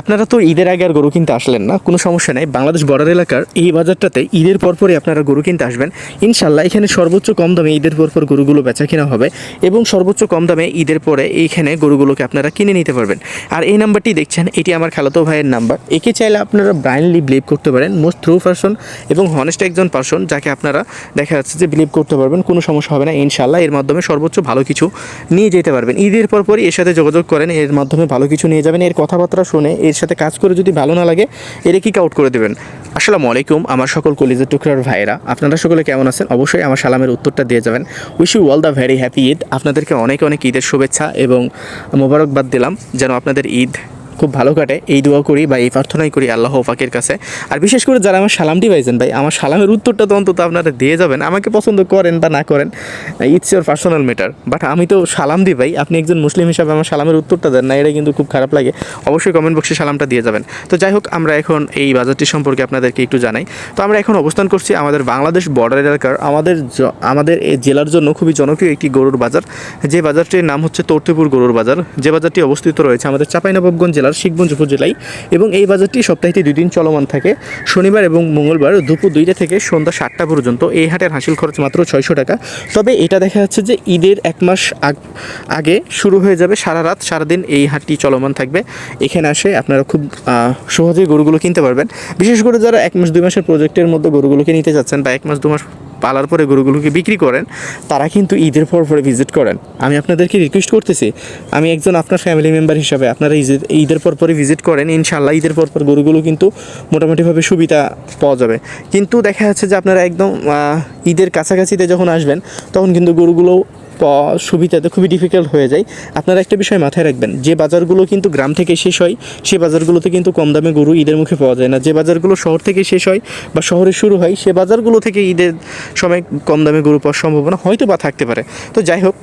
আপনারা তো ঈদের আগে আর গরু কিনতে আসলেন না, কোনো সমস্যা নেই। বাংলাদেশ বর্ডার এলাকার এই বাজারটাতে ঈদের পরপরই আপনারা গরু কিনতে আসবেন। ইনশাল্লাহ এখানে সর্বোচ্চ কম দামে ঈদের পরপর গরুগুলো বেচা কেনা হবে এবং সর্বোচ্চ কম দামে ঈদের পরে এইখানে গরুগুলোকে আপনারা কিনে নিতে পারবেন। আর এই নাম্বারটি দেখছেন, এটি আমার খালাতো ভাইয়ের নাম্বার। একে চাইলে আপনারা ব্রাইন্ডলি বিলিভ করতে পারেন মোস্ট থ্রু পারসন এবং হনেস্ট একজন পারসন যাকে আপনারা দেখা যাচ্ছে যে বিলিভ করতে পারবেন, কোনো সমস্যা হবে না। ইনশাল্লাহ এর মাধ্যমে সর্বোচ্চ ভালো কিছু নিয়ে যেতে পারবেন। ঈদের পরপরই এর সাথে যোগাযোগ করেন, এর মাধ্যমে ভালো কিছু নিয়ে যাবেন, এর কথাবার্তা শুনে এর সাথে কাজ করে যদি ভালো না লাগে, এর কিক আউট করে দেবেন। আসসালামু আলাইকুম, আমার সকল কলিজের টুকরার ভাইয়েরা। আপনারা সকলে কেমন আছেন? অবশ্যই আমার সালামের উত্তরটা দিয়ে যাবেন। Wish you all the very happy Eid আপনাদেরকে অনেক অনেক ঈদের শুভেচ্ছা এবং মোবারকবাদ দিলাম। যেন আপনাদের ঈদ খুব ভালো কাটে। এই দোয়া করি বা এই প্রার্থনাই করি আল্লাহ পাকের কাছে। আর বিশেষ করে যারা আমার সালামটি পাইছেন ভাই, আমার সালামের উত্তরটা তো অন্তত আপনারা দিয়ে যাবেন, আমাকে পছন্দ করেন বা না করেন it's your personal matter but আমি তো সালাম দিই, ভাই, আপনি একজন মুসলিম হিসাবে আমার সালামের উত্তরটা দেন না, এটা কিন্তু খুব খারাপ লাগে। অবশ্যই কমেন্ট বক্সে সালামটা দিয়ে যাবেন। তো যাই হোক, আমরা এখন এই বাজারটি সম্পর্কে আপনাদেরকে একটু জানাই। তো আমরা এখন অবস্থান করছি আমাদের বাংলাদেশ বর্ডার এলাকার, আমাদের আমাদের এই জেলার জন্য খুবই জনপ্রিয় একটি গরুর বাজার। যে বাজারটির নাম হচ্ছে তর্তিপুর গরুর বাজার। যে বাজারটি অবস্থিত রয়েছে আমাদের চাঁপাইনবাবগঞ্জ জেলার শিখগঞ্জ উপজেলায় এবং এই বাজারটি সপ্তাহে দুই দিন চলমান থাকে। শনিবার এবং মঙ্গলবার দুপুর দুইটা থেকে সন্ধ্যা সাতটা পর্যন্ত। এই হাটের হাসিল খরচ মাত্র ছয়শো টাকা। তবে এটা দেখা যাচ্ছে যে ঈদের এক মাস আগ- আগে শুরু হয়ে যাবে সারা রাত, সারাদিন এই হাটটি চলমান থাকবে। এখানে আসে আপনারা খুব সহজেই গরুগুলো কিনতে পারবেন। বিশেষ করে যারা এক মাস, দুই মাসের প্রজেক্টের মধ্যে গরুগুলোকে নিতে যাচ্ছেন বা এক মাস, দু মাস পালার পরে গরুগুলোকে বিক্রি করেন, তারা কিন্তু ঈদের পর পরে ভিজিট করেন। আমি আপনাদেরকে রিকোয়েস্ট করতেছি, আমি একজন আপনার ফ্যামিলি মেম্বার হিসাবে আপনারা ঈদের ঈদের পর পরে ভিজিট করেন ইনশাল্লাহ ঈদের পর পর গরুগুলো কিন্তু মোটামুটিভাবে সুবিধা পাওয়া যাবে। কিন্তু দেখা যাচ্ছে যে আপনারা একদম ঈদের কাছাকাছিতে যখন আসবেন, তখন কিন্তু গরুগুলো সুবিধাতে খুবই ডিফিকাল্ট হয়ে যায়। আপনারা একটা বিষয় মাথায় রাখবেন, যে বাজারগুলো কিন্তু গ্রাম থেকে শেষ হয় সেই বাজারগুলোতে কিন্তু কম দামে গরু ঈদের মুখে পাওয়া যায় না। যে বাজারগুলো শহর থেকে শেষ হয় বা শহরে শুরু হয়, সে বাজারগুলো থেকে ঈদের সময় কম দামে গরু পাওয়ার সম্ভাবনা হয়তো বা থাকতে পারে। তো যাই হোক,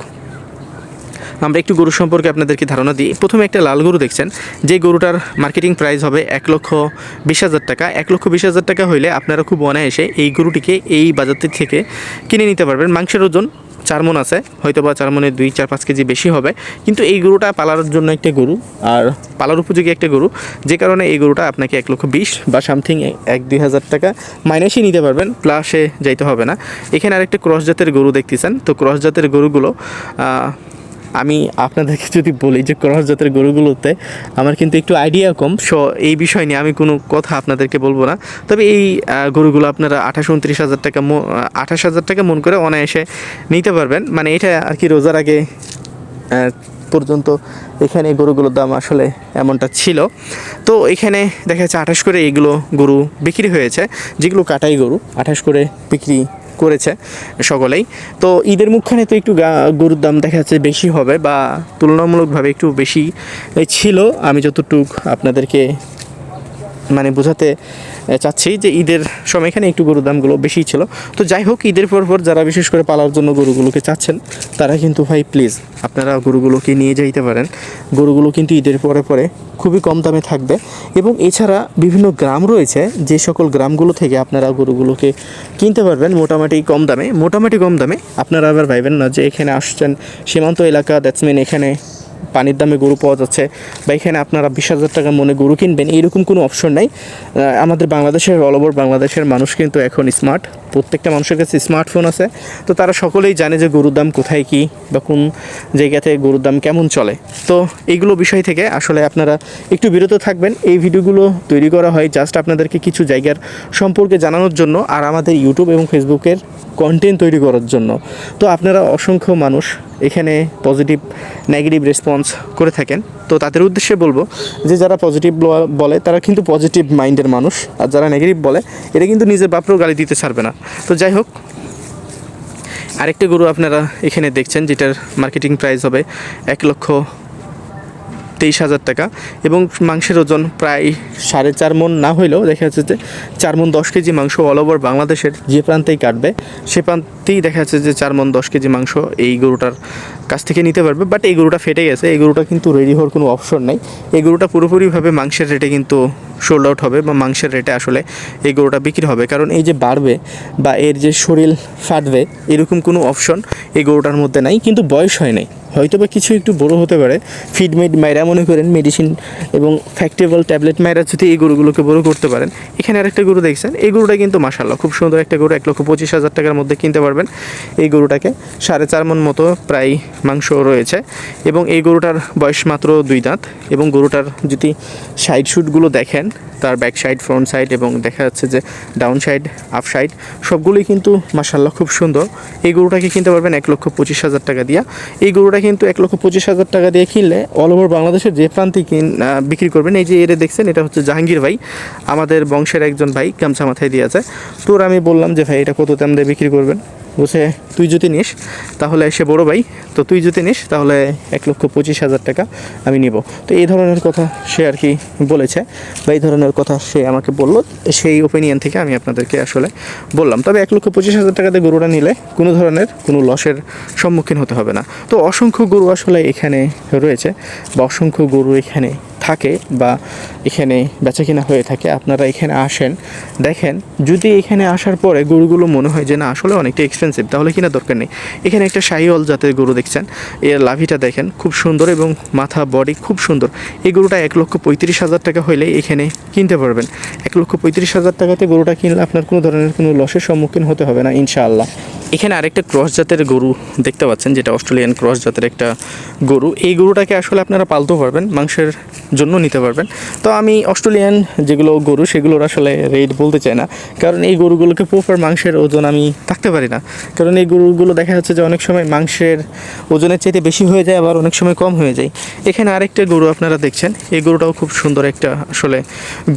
আমরা একটু গরু সম্পর্কে আপনাদেরকে ধারণা দিই। প্রথমে একটা লাল গরু দেখছেন, যে গরুটার মার্কেটিং প্রাইস হবে এক লক্ষ বিশ হাজার টাকা। এক লক্ষ বিশ হাজার টাকা হইলে আপনারা খুব অনায়াসে এই গরুটিকে এই বাজারটি থেকে কিনে নিতে পারবেন। মাংসের ওজন চার মন আছে হয়তো বা চার মনে দুই, চার, পাঁচ কেজি বেশি হবে। কিন্তু এই গরুটা পালার জন্য একটা গরু, আর পালার উপযোগী একটা গরু, যে কারণে এই গরুটা আপনাকে এক লক্ষ বিশ বা সামথিং এক, দুই হাজার টাকা মাইনাসই নিতে পারবেন প্লাসে যাইতে হবে না। এখানে আরেকটা ক্রস জাতের গরু দেখতেছেন, তো ক্রস জাতের গরুগুলো আমি আপনাদেরকে যদি বলি যে ক্রস জাতের গরুগুলোতে আমার কিন্তু একটু আইডিয়া কম সো এই বিষয় নিয়ে আমি কোনো কথা আপনাদেরকে বলব না। তবে এই গরুগুলো আপনারা আঠাশ উনত্রিশ হাজার টাকা আঠাশ হাজার টাকা মন করে অনায়াসে নিতে পারবেন। মানে এটা আর কি রোজার আগে পর্যন্ত এখানে গরুগুলোর দাম আসলে এমনটা ছিল। তো এখানে দেখা যাচ্ছে আঠাশ করে এগুলো গরু বিক্রি হয়েছে, যেগুলো কাটাই গরু, আঠাশ করে বিক্রি করেছে সকলেই। তো ঈদের মুখখানে তো একটু গরুর দাম দেখা যাচ্ছে বেশি হবে বা তুলনামূলকভাবে একটু বেশি ছিল। আমি যতটুক আপনাদেরকে মানে বোঝাতে চাচ্ছি যে ঈদের সময় এখানে একটু গরুর দামগুলো বেশি ছিল। তো যাই হোক, ঈদের পর পর যারা বিশেষ করে পালার জন্য গরুগুলোকে চাচ্ছেন, তারা কিন্তু ভাই প্লিজ আপনারা গরুগুলোকে নিয়ে যাইতে পারেন। গরুগুলো কিন্তু ঈদের পরে পরে খুবই কম দামে থাকবে। এবং এছাড়া বিভিন্ন গ্রাম রয়েছে, যে সকল গ্রামগুলো থেকে আপনারা গরুগুলোকে কিনতে পারবেন মোটামুটি কম দামে। মোটামুটি কম দামে, আপনারা আবার ভাইবেন না যে এখানে আসছেন সীমান্ত এলাকা দ্যাটসমিন এখানে পানির দামে গরু পাওয়া যাচ্ছে বা এখানে আপনারা বিশ হাজার টাকা মনে গরু কিনবেন, এইরকম কোনো অপশন নাই। আমাদের বাংলাদেশের অল ওভার বাংলাদেশের মানুষ কিন্তু এখন স্মার্ট প্রত্যেকটা মানুষের কাছে স্মার্টফোন আছে। তো তারা সকলেই জানে যে গরুর দাম কোথায় কী বা কোন জায়গাতে গরুর দাম কেমন চলে। তো এইগুলো বিষয় থেকে আসলে আপনারা একটু বিরত থাকবেন। এই ভিডিওগুলো তৈরি করা হয় জাস্ট আপনাদেরকে কিছু জায়গার সম্পর্কে জানানোর জন্য আর আমাদের ইউটিউব এবং ফেসবুকের কন্টেন্ট তৈরি করার জন্য। তো আপনারা অসংখ্য মানুষ এখানে পজিটিভ নেগেটিভ রেসপন্স করে থাকেন। তো তাদের উদ্দেশ্যে বলব যে যারা পজিটিভ বলে তারা কিন্তু পজিটিভ মাইন্ডের মানুষ। আর যারা নেগেটিভ বলে এটা কিন্তু নিজের বাপরেও গালি দিতে ছাড়বে না। তো যাই হোক আরেকটি গরু আপনারা এখানে দেখছেন যেটার মার্কেটিং প্রাইস হবে এক লক্ষ তেইশ হাজার টাকা এবং মাংসের ওজন প্রায় সাড়ে চার মন না হইলেও দেখা যাচ্ছে যে চার মন দশ কেজি মাংস অল ওভার বাংলাদেশের যে প্রান্তেই কাটবে, সে প্রান্তেই দেখা যাচ্ছে যে চার মন দশ কেজি মাংস এই গরুটার কাছ থেকে নিতে পারবে। বাট এই গরুটা ফেটে গেছে, এই গরুটা কিন্তু রেডি হওয়ার কোনো অপশন নাই। এই গরুটা পুরোপুরিভাবে মাংসের রেটে কিন্তু সোল্ড আউট হবে বা মাংসের রেটে আসলে এই গরুটা বিক্রি হবে। কারণ এই যে বাড়বে বা এর যে শরীর ফাটবে, এরকম কোনো অপশন এই গরুটার মধ্যে নাই, কিন্তু বয়স হয় নাই। হয়তো বা কিছু একটু বড় হতে পারে। ফিড মেড মনে করেন মেডিসিন এবং ফ্যাক্টেবল ট্যাবলেট মাইরা যদি এই গরুগুলোকে বড় করতে পারেন, এখানে আরেকটা গরু দেখছেন। এই গরুটা কিন্তু মাসাল্লাহ খুব সুন্দর একটা গরু, এক লক্ষ পঁচিশ হাজার টাকার মধ্যে কিনতে পারবেন। এই গরুটাকে সাড়ে চার মন মতো প্রায় মাংস রয়েছে এবং এই গরুটার বয়স মাত্র দুই দাঁত এবং গরুটার যদি সাইড শুটগুলো দেখেন, তার ব্যাক সাইড ফ্রন্ট সাইড এবং দেখা যাচ্ছে যে ডাউন সাইড আপ সাইড সবগুলোই কিন্তু মাসাল্লাহ খুব সুন্দর। এই গরুটাকে কিনতে পারবেন এক লক্ষ পঁচিশ হাজার টাকা দিয়া। এই গরুটা কিন্তু এক লক্ষ পঁচিশ হাজার টাকা দিয়ে কিনলে অল ওভার বাংলাদেশের যে প্রান্তে কিন বিক্রি করবেন, এই যে এরে দেখছেন, এটা হচ্ছে জাহাঙ্গীর ভাই, আমাদের বংশের একজন ভাই, গামছা মাথায় দিয়ে আছে। তোর আমি বললাম যে, ভাই, এটা কত দাম দিয়ে বিক্রি করবেন? বলছে, তুই যদি নিস, তাহলে সে বড় ভাই, তো তুই যদি নিস, তাহলে এক লক্ষ পঁচিশ হাজার টাকা আমি নিব। তো এই ধরনের কথা সে আর কি বলেছে বা এই ধরনের কথা সে আমাকে বলল, সেই ওপিনিয়ন থেকে আমি আপনাদেরকে আসলে বললাম। তবে এক লক্ষ পঁচিশ হাজার টাকাতে গরুটা নিলে কোনো ধরনের কোনো লসের সম্মুখীন হতে হবে না। তো অসংখ্য গরু আসলে এখানে রয়েছে বা অসংখ্য গরু এখানে থাকে বা এখানে বেচা বেচাকেনা হয়ে থাকে, আপনারা এখানে আসেন। দেখেন, যদি এখানে আসার পরে গরুগুলো মনে হয় যে, না, আসলে অনেকটা এক্সপেন্সিভ তাহলে কিনা দরকার নেই। এখানে একটা শাহিওয়াল জাতের গরু দেখছেন, এর লাভিটা দেখেন, খুব সুন্দর এবং মাথা বডি খুব সুন্দর। এই গরুটা এক লক্ষ পঁয়ত্রিশ হাজার টাকা হইলে এখানে কিনতে পারবেন। এক লক্ষ পঁয়ত্রিশ হাজার টাকাতে গরুটা কিনলে আপনার কোনো ধরনের কোনো লসের সম্মুখীন হতে হবে না, ইনশাআল্লাহ। এখানে আরেকটা ক্রস জাতের গরু দেখতে পাচ্ছেন, যেটা অস্ট্রেলিয়ান ক্রস জাতের একটা গরু। এই গরুটাকে আসলে আপনারা পালতেও পারবেন, মাংসের জন্য নিতে পারবেন। তো আমি অস্ট্রেলিয়ান যেগুলো গরু, সেগুলোর আসলে রেট বলতে চাই না। কারণ এই গরুগুলোকে প্রপার মাংসের ওজন আমি থাকতে পারি না। কারণ এই গরুগুলো দেখা যাচ্ছে যে অনেক সময় মাংসের ওজনের চাইতে বেশি হয়ে যায়, আবার অনেক সময় কম হয়ে যায়। এখানে আরেকটা গরু আপনারা দেখছেন, এই গরুটাও খুব সুন্দর একটা আসলে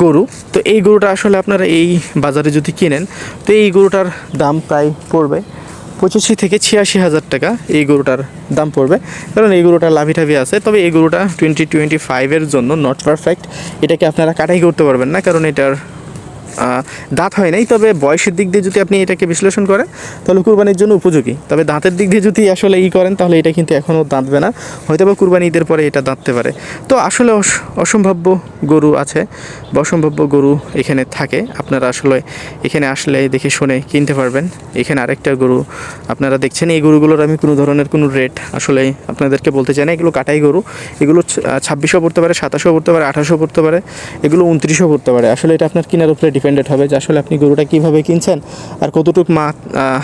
গরু। তো এই গরুটা আসলে আপনারা এই বাজারে যদি কিনেন, তো এই গরুটার দাম প্রায় পড়বে পঁচাশি থেকে ছিয়াশি হাজার টাকা এই গরুটার দাম পড়বে। কারণ এই গরুটা লাভি টাভি আছে। তবে এই গরুটা টোয়েন্টি টোয়েন্টি ফাইভের জন্য নট পারফেক্ট এটাকে আপনারা কাটাই করতে পারবেন না, কারণ এটার দাঁত হয় নাই, তবে বয়সের দিক দিয়ে যদি আপনি এটাকে বিশ্লেষণ করেন, তাহলে কুরবানির জন্য উপযোগী। তবে দাঁতের দিক দিয়ে যদি আসলে ই করেন, তাহলে এটা কিন্তু এখনও দাঁতবে না। হয়তো বা কুরবানি ঈদের পরে এটা দাঁততে পারে। তো আসলে অস- অসম্ভাব্য গরু আছে, বা অসম্ভাব্য গরু এখানে থাকে। আপনারা আসলে এখানে আসলে দেখে শুনে কিনতে পারবেন। এখানে আরেকটা গরু আপনারা দেখছেন, এই গরুগুলোর আমি কোনো ধরনের কোনো রেট আসলে আপনাদেরকে বলতে চাই না। এগুলো কাটাই গরু। এগুলো ছাব্বিশও পড়তে পারে, সাতাশও পড়তে পারে, আঠাশও পড়তে পারে, এগুলো উনত্রিশও পড়তে পারে। আসলে এটা আপনার কেনার উপরে ডিপেন্ডেন্ট হবে যে আসলে আপনি গরুটা কীভাবে কিনছেন আর কতটুকু মা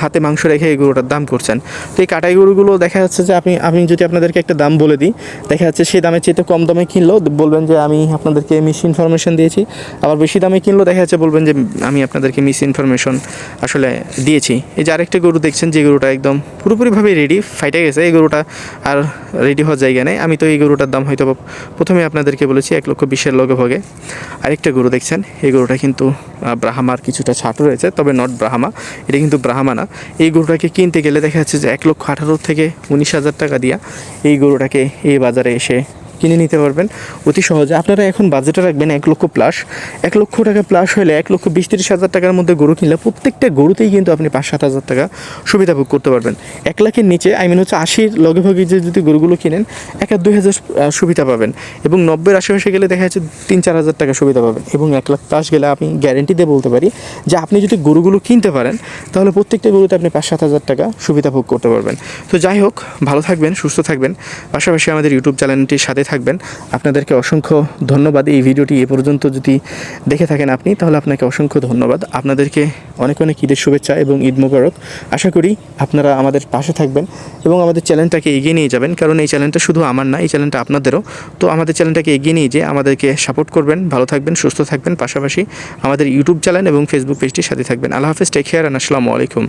হাতে মাংস রেখে এই গরুটার দাম করছেন। তো এই কাটাই গরুগুলো দেখা যাচ্ছে যে আপনি, আমি যদি আপনাদেরকে একটা দাম বলে দিই, দেখা যাচ্ছে সেই দামের চেয়ে কম দামে কিনলেও বলবেন যে আমি আপনাদেরকে মিস ইনফরমেশন দিয়েছি। আবার বেশি দামে কিনলেও দেখা যাচ্ছে বলবেন যে আমি আপনাদেরকে মিস ইনফরমেশন আসলে দিয়েছি। এই যে আরেকটা গরু দেখছেন, যে গরুটা একদম পুরোপুরিভাবে রেডি ফাইটে গেছে। এই গরুটা আর রেডি হওয়ার জায়গা নেই। আমি তো এই গরুটার দাম হয়তো প্রথমে আপনাদেরকে বলেছি, এক লক্ষ বিশের লগে ভগে। আরেকটা গরু দেখছেন, এই গরুটা কিন্তু ব্রাহ্মার কিছুটা ছাট রয়েছে, তবে নট ব্রাহ্মা, এটা কিন্তু ব্রাহ্মা না। এই গরুটাকে কিনতে গেলে দেখা যাচ্ছে যে এক লক্ষ আঠারো থেকে উনিশ হাজার টাকা দিয়া এই গরুটাকে এই বাজারে এসে কিনে নিতে পারবেন অতি সহজে। আপনারা এখন বাজেটে রাখবেন এক লক্ষ প্লাস এক লক্ষ টাকা প্লাস হলে এক লক্ষ বিশ তিরিশ হাজার টাকার মধ্যে গরু কিনলে প্রত্যেকটা গরুতেই কিন্তু আপনি পাঁচ সাত হাজার টাকা সুবিধা ভোগ করতে পারবেন। এক লাখের নিচে আই মিন হচ্ছে আশির লগে ভগে যে যদি গরুগুলো কিনেন, এক আর দুই হাজার সুবিধা পাবেন। এবং নব্বইয়ের আশেপাশে গেলে দেখা যাচ্ছে তিন চার হাজার টাকা সুবিধা পাবেন। এবং এক লাখ প্লাস গেলে আমি গ্যারেন্টি দিয়ে বলতে পারি যে আপনি যদি গরুগুলো কিনতে পারেন, তাহলে প্রত্যেকটা গরুতে আপনি পাঁচ সাত হাজার টাকা সুবিধা ভোগ করতে পারবেন। তো যাই হোক, ভালো থাকবেন, সুস্থ থাকবেন। পাশাপাশি আমাদের ইউটিউব চ্যানেলটির সাথে থাকবেন। আপনাদেরকে অসংখ্য ধন্যবাদ। এই ভিডিওটি এ পর্যন্ত যদি দেখে থাকেন আপনি, তাহলে আপনাকে অসংখ্য ধন্যবাদ। আপনাদেরকে অনেক অনেক ঈদের শুভেচ্ছা এবং ঈদ মোবারক। আশা করি আপনারা আমাদের পাশে থাকবেন এবং আমাদের চ্যানেলটাকে এগিয়ে নিয়ে যাবেন, কারণ এই চ্যানেলটা শুধু আমার না, এই চ্যানেলটা আপনাদেরও। তো আমাদের চ্যানেলটাকে এগিয়ে নিয়ে যেয়ে আমাদেরকে সাপোর্ট করবেন, ভালো থাকবেন, সুস্থ থাকবেন। পাশাপাশি আমাদের ইউটিউব চ্যানেল এবং ফেসবুক পেজটির সাথে থাকবেন। আল্লাহ হাফেজ টেক কেয়ার আসসালামু আলাইকুম।